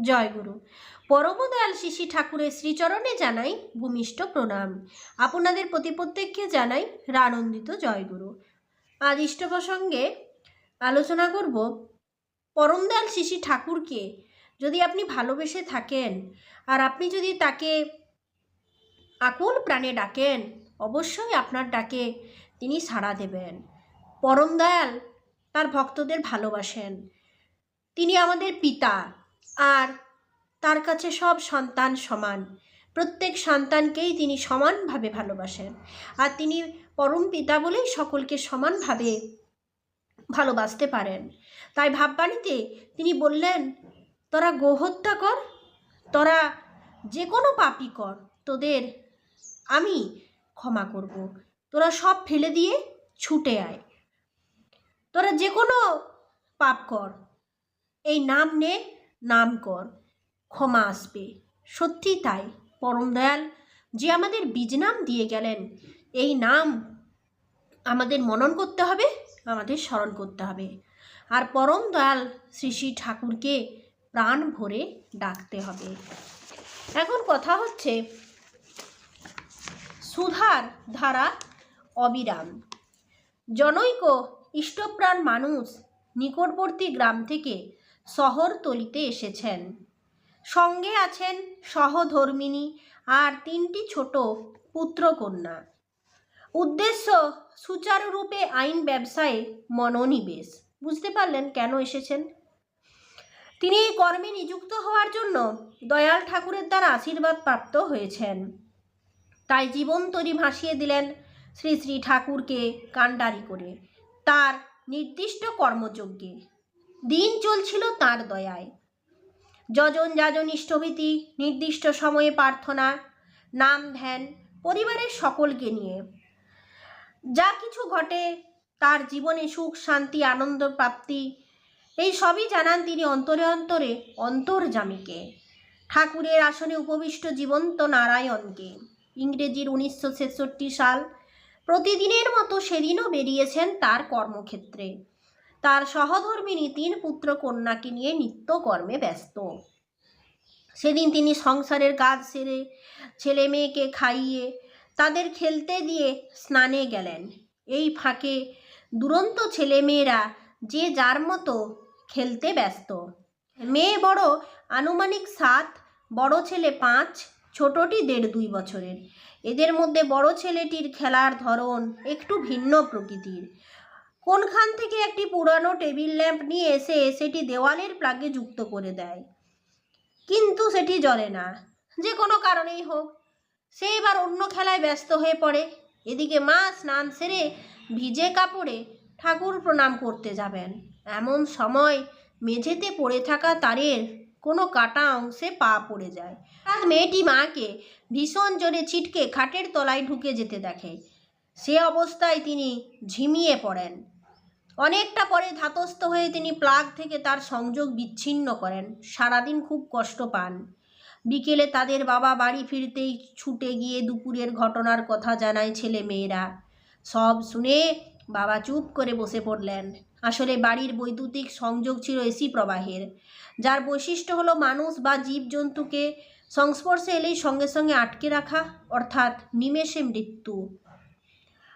জয়গুরু পরমদয়াল শিশি ঠাকুরের শ্রীচরণে জানাই ভূমিষ্ঠ প্রণাম। আপনাদের প্রতি প্রত্যেককে জানাই রানন্দিত জয়গুরু আজ ইষ্ট প্রসঙ্গে আলোচনা করব পরমদয়াল শিশি ঠাকুরকে যদি আপনি ভালোবেসে থাকেন আর আপনি যদি তাকে আকুল প্রাণে ডাকেন, অবশ্যই আপনার ডাকে তিনি সাড়া দেবেন। পরম দয়াল তার ভক্তদের ভালোবাসেন। তিনি আমাদের পিতা। আর তার কাছে সব সন্তান সমান। প্রত্যেক সন্তানকেই তিনি সমানভাবে ভালোবাসেন। আর তিনি পরম পিতা বলেই সকলকে সমানভাবে ভালোবাসতে পারেন। তাই ভাববাণীতে তিনি বললেন, তোরা গোহত্যা কর, তোরা যে কোনো পাপই কর, তোদের আমি ক্ষমা করব। তোরা সব ফেলে দিয়ে ছুটে আয়। তোরা যে কোনো পাপ কর। এই নাম নে নাম কর ক্ষমা আসবে। সত্যি তাই, পরম দয়াল। যে আমাদের বীজ নাম দিয়ে গেলেন, এই নাম আমাদের মনন করতে হবে, আমাদের স্মরণ করতে হবে। আর পরম দয়াল শ্রী শ্রী ঠাকুরকে প্রাণ ভরে ডাকতে হবে। এখন কথা হচ্ছে সুধার ধারা অবিরাম। জনৈক ইষ্টপ্রাণ মানুষ নিকটবর্তী গ্রাম থেকে শহর তলিতে এসেছেন। সঙ্গে আছেন সহধর্মিনী আর তিনটি ছোট পুত্রকন্যা। উদ্দেশ্য সুচারুরূপে আইন ব্যবসায়ে মনোনিবেশ। বুঝতে পারলেন কেন এসেছেন? তিনি এই কর্মে নিযুক্ত হওয়ার জন্য দয়াল ঠাকুরের দ্বারা আশীর্বাদ প্রাপ্ত হয়েছেন। তাই জীবন তরি ভাসিয়ে দিলেন শ্রী শ্রী ঠাকুরকে কাণ্ডারি করে। তার নির্দিষ্ট কর্মযজ্ঞে দিন চলছিল তার দয়ায়। যজন যাজন ইষ্টভীতি, নির্দিষ্ট সময়ে প্রার্থনা, নাম ধ্যান পরিবারের সকলকে নিয়ে। যা কিছু ঘটে, তার জীবনে সুখ, শান্তি, আনন্দ, প্রাপ্তি, এই সবই জানান তিনি অন্তরে অন্তরে অন্তর্জামীকে। ঠাকুরের আসনে উপবিষ্ট জীবন্ত নারায়ণকে। ইংরেজির উনিশশো ছেষট্টি সাল প্রতিদিনের মতো সেদিনও বেরিয়েছেন তার কর্মক্ষেত্রে। তার সহধর্মিনী তিন পুত্র কন্যাকে নিয়ে নিত্যকর্মে ব্যস্ত। সেদিন তিনি সংসারের কাজ সেরে ছেলে মেয়েকে খাইয়ে তাদের খেলতে দিয়ে স্নানে গেলেন। এই ফাঁকে দুরন্ত ছেলেমেয়েরা যে যার মতো খেলতে ব্যস্ত। মেয়ে বড় আনুমানিক সাত, বড় ছেলে পাঁচ, ছোটটি দেড় দুই বছরের। এদের মধ্যে বড় ছেলেটির খেলার ধরন একটু ভিন্ন প্রকৃতির। কোনখান থেকে একটি পুরানো টেবিল ল্যাম্প নিয়ে এসে সেটি দেওয়ালের প্লাগে যুক্ত করে দেয়। কিন্তু সেটি জ্বলে না। যে কোনো কারণেই হোক, সে এবার অন্য খেলায় ব্যস্ত হয়ে পড়ে। এদিকে মা স্নান সেরে ভিজে কাপড়ে ঠাকুর প্রণাম করতে যাবেন। এমন সময় মেঝেতে পড়ে থাকা তারের কোনো কাটা অংশে পা পড়ে যায়। আর মেয়েটি মাকে ভীষণ জোরে ছিটকে খাটের তলায় ঢুকে যেতে দেখে। সে অবস্থায় তিনি ঝিমিয়ে পড়েন। অনেকটা পরে ধাতস্থ হয়ে তিনি প্লাগ থেকে তার সংযোগ বিচ্ছিন্ন করেন। সারাদিন খুব কষ্ট পান। বিকেলে তাদের বাবা বাড়ি ফিরতেই ছুটে গিয়ে দুপুরের ঘটনার কথা জানায় ছেলে মেয়েরা সব শুনে বাবা চুপ করে বসে পড়লেন। আসলে বাড়ির বৈদ্যুতিক সংযোগ ছিল এসি প্রবাহের। যার বৈশিষ্ট্য হলো মানুষ বা জীবজন্তুকে সংস্পর্শে এলেই সঙ্গে সঙ্গে আটকে রাখা, অর্থাৎ নিমেষে মৃত্যু।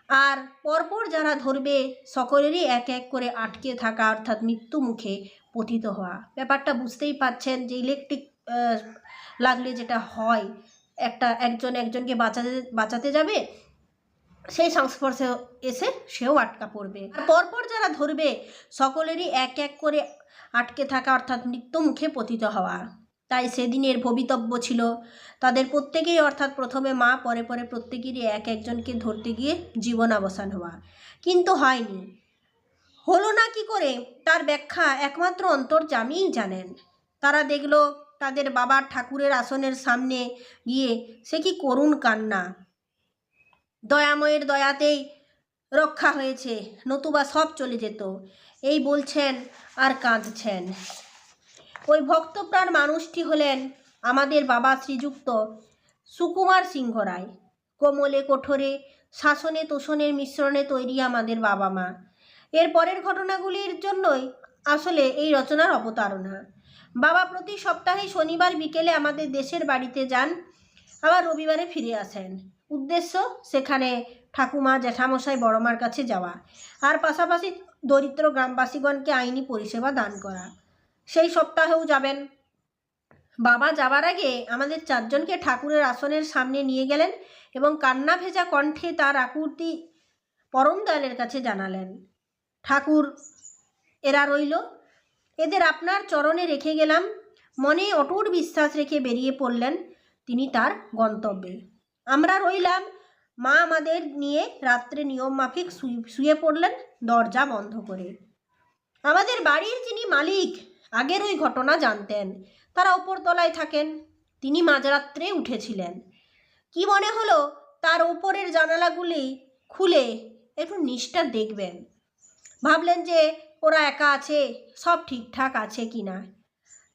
আর পরপর যারা ধরবে, সকলেরই এক এক করে আটকে থাকা অর্থাৎ মৃত্যু মুখে পতিত হওয়া। ব্যাপারটা বুঝতেই পাচ্ছেন যে ইলেকট্রিক লাগলে যেটা হয়, একটা একজন একজনকে বাঁচাতে বাঁচাতে যাবে, সেই সংস্পর্শে এসে সেও আটকা পড়বে। আর পরপর যারা ধরবে, সকলেরই এক এক করে আটকে থাকা অর্থাৎ মৃত্যু মুখে পতিত হওয়া। তাই সেদিনের ভবিতব্য ছিল। তাদের প্রত্যেকেই অর্থাৎ প্রথমে মা, পরে পরে প্রত্যেকেরই এক একজনকে ধরতে গিয়ে জীবন অবসান হওয়া। কিন্তু হয়নি। হলো না কি করে? তার ব্যাখ্যা একমাত্র অন্তর্জামিই জানেন। তারা দেখল তাদের বাবার ঠাকুরের আসনের সামনে গিয়ে, সে কি করুণ কান্না? দয়াময়ের দয়াতেই রক্ষা হয়েছে, নতুবা সব চলে যেত। এই বলছেন আর কাঁদছেন। ওই ভক্তপ্রাণ মানুষটি হলেন আমাদের বাবা শ্রীযুক্ত সুকুমার সিংহ রায়। কোমলে কোঠরে, শাসনে তোষণের মিশ্রণে তৈরি আমাদের বাবা মা। এর পরের ঘটনাগুলির জন্যই আসলে এই রচনার অবতারণা। বাবা প্রতি সপ্তাহে শনিবার বিকেলে আমাদের দেশের বাড়িতে যান, আবার রবিবারে ফিরে আসেন। উদ্দেশ্য, সেখানে ঠাকুমা জ্যাঠামশাই বড়মার কাছে যাওয়া, আর পাশাপাশি দরিদ্র গ্রামবাসীগণকে আইনি পরিষেবা দান করা। সেই সপ্তাহেও যাবেন। বাবা যাবার আগে আমাদের চারজনকে ঠাকুরের আসনের সামনে নিয়ে গেলেন এবং কান্না ভেজা কণ্ঠে তার আকুতি পরম দয়ালের কাছে জানালেন, ঠাকুর, এরা রইল। এদের আপনার চরণে রেখে গেলাম। মনে অটুট বিশ্বাস রেখে বেরিয়ে পড়লেন তিনি তার গন্তব্যে। আমরা রইলাম। মা আমাদের নিয়ে রাত্রে নিয়ম মাফিক শুয়ে- শুয়ে পড়লেন দরজা বন্ধ করে। আমাদের বাড়ির যিনি মালিক আগের ওই ঘটনা জানতেন। তারা ওপরতলায় থাকেন। তিনি মাঝরাত্রে উঠেছিলেন। কি মনে হলো? তার ওপরের জানালাগুলি খুলে একটু নিষ্ঠা দেখবেন। ভাবলেন যে ওরা একা আছে, সব ঠিকঠাক আছে কি না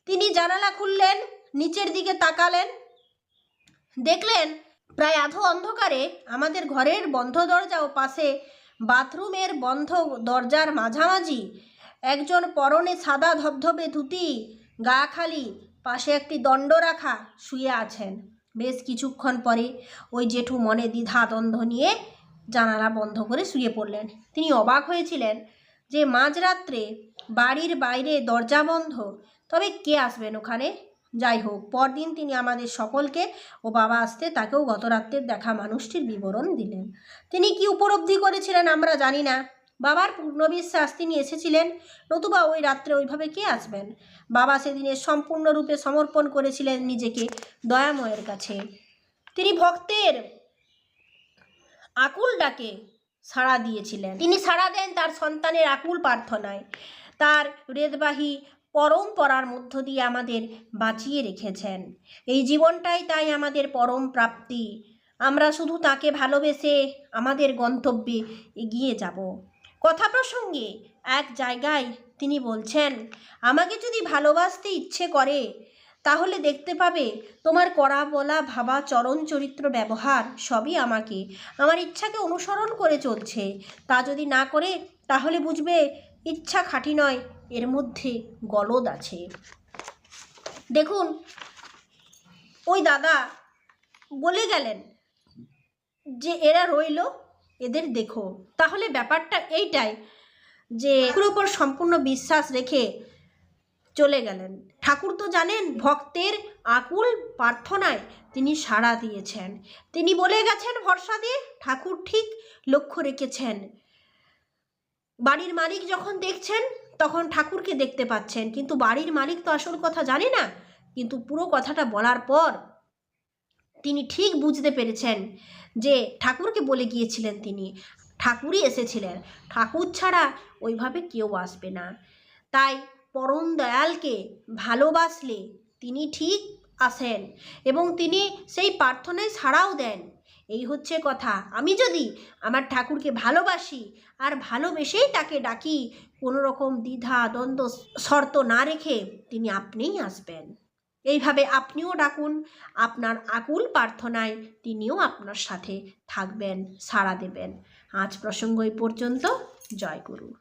তিনি জানালা খুললেন, নিচের দিকে তাকালেন। দেখলেন, প্রায় আধো অন্ধকারে আমাদের ঘরের বন্ধ দরজা ও পাশে বাথরুমের বন্ধ দরজার মাঝামাঝি একজন পরনে সাদা ধবধবে ধুতি, গা খালি, পাশে একটি দণ্ড রাখা শুয়ে আছেন। বেশ কিছুক্ষণ পরে ওই জেঠু মনে দ্বিধা দ্বন্দ্ব নিয়ে জানালা বন্ধ করে শুয়ে পড়লেন। তিনি অবাক হয়েছিলেন যে মাঝরাত্রে বাড়ির বাইরে দরজা বন্ধ, তবে কে আসবেন ওখানে? যাই হোক, পরদিন তিনি আমাদের সকলকে ও বাবা আসতে তাকেও গত রাত্রের দেখা মানুষটির বিবরণ দিলেন। তিনি কি উপলব্ধি করেছিলেন আমরা জানি না। বাবার পূর্ণ বিশ্বাস তিনি এসেছিলেন। নতুবা ওই রাত্রে ওইভাবে কে আসবেন? বাবা সেদিনে সম্পূর্ণরূপে সমর্পণ করেছিলেন নিজেকে দয়াময়ের কাছে। তিনি ভক্তের আকুল ডাকে সাড়া দিয়েছিলেন। তিনি সাড়া দেন তার সন্তানের আকুল প্রার্থনায়। তার রেদবাহী পরম্পরার মধ্য দিয়ে আমাদের বাঁচিয়ে রেখেছেন। এই জীবনটাই তাই আমাদের পরম প্রাপ্তি। আমরা শুধু তাকে ভালোবেসে আমাদের গন্তব্যে এগিয়ে যাব। কথা প্রসঙ্গে এক জায়গায় তিনি বলছেন, আমাকে যদি ভালোবাসতে ইচ্ছে করে, তাহলে দেখতে পাবে তোমার করা বলা ভাবা চরণ চরিত্র ব্যবহার সবই আমাকে। আমার ইচ্ছাকে অনুসরণ করে চলছে। তা যদি না করে, তাহলে বুঝবে ইচ্ছা খাঁটি নয়, এর মধ্যে গলদ আছে। দেখুন, ওই দাদা বলে গেলেন যে এরা রইল এদের দেখো। তাহলে ব্যাপারটা এইটাই যে ঠাকুরের উপর সম্পূর্ণ বিশ্বাস রেখে চলে গেলেন। ঠাকুর তো জানেন, ভক্তের আকুল প্রার্থনায় তিনি সাড়া দিয়েছেন। তিনি বলে গেছেন, ভরসা দিয়ে ঠাকুর ঠিক লক্ষ্য রেখেছেন। বাড়ির মালিক যখন দেখছেন, তখন ঠাকুরকে দেখতে পাচ্ছেন। কিন্তু বাড়ির মালিক তো আসল কথা জানে না। কিন্তু পুরো কথাটা বলার পর তিনি ঠিক বুঝতে পেরেছেন যে ঠাকুরকে বলে গিয়েছিলেন তিনি। ঠাকুরই এসেছিলেন। ঠাকুর ছাড়া ওইভাবে কেউ আসবে না। তাই পরম দয়ালকে ভালোবাসলে তিনি ঠিক আসেন এবং তিনি সেই প্রার্থনায় সাড়াও দেন। এই হচ্ছে কথা। আমি যদি আমার ঠাকুরকে ভালোবাসি আর ভালোবেসেই তাকে ডাকি কোনো রকম দ্বিধা, দ্বন্দ্ব, শর্ত না রেখে তিনি আপনিই আসবেন। এইভাবে আপনিও ডাকুন, আপনার আকুল প্রার্থনায় তিনিও আপনার সাথে থাকবেন, সাড়া দেবেন। আজ প্রসঙ্গ এই পর্যন্ত। জয় গুরু।